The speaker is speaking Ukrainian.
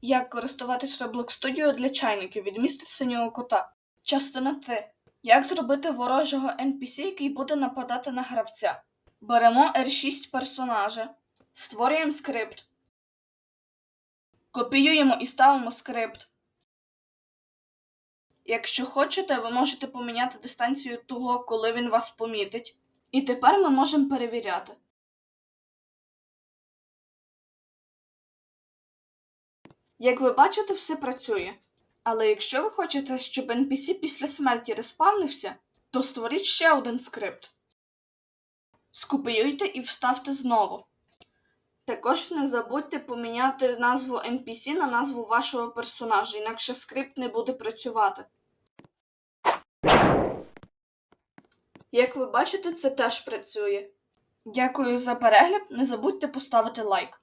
Як користуватись Roblox Studio для чайників від міста синього кота. Частина 3. Як зробити ворожого NPC, який буде нападати на гравця. Беремо R6 персонажа, створюємо скрипт, копіюємо і ставимо скрипт. Якщо хочете, ви можете поміняти дистанцію того, коли він вас помітить. І тепер ми можемо перевіряти. Як ви бачите, все працює. Але якщо ви хочете, щоб NPC після смерті респавнився, то створіть ще один скрипт. Скопіюйте і вставте знову. Також не забудьте поміняти назву NPC на назву вашого персонажа, інакше скрипт не буде працювати. Як ви бачите, це теж працює. Дякую за перегляд. Не забудьте поставити лайк.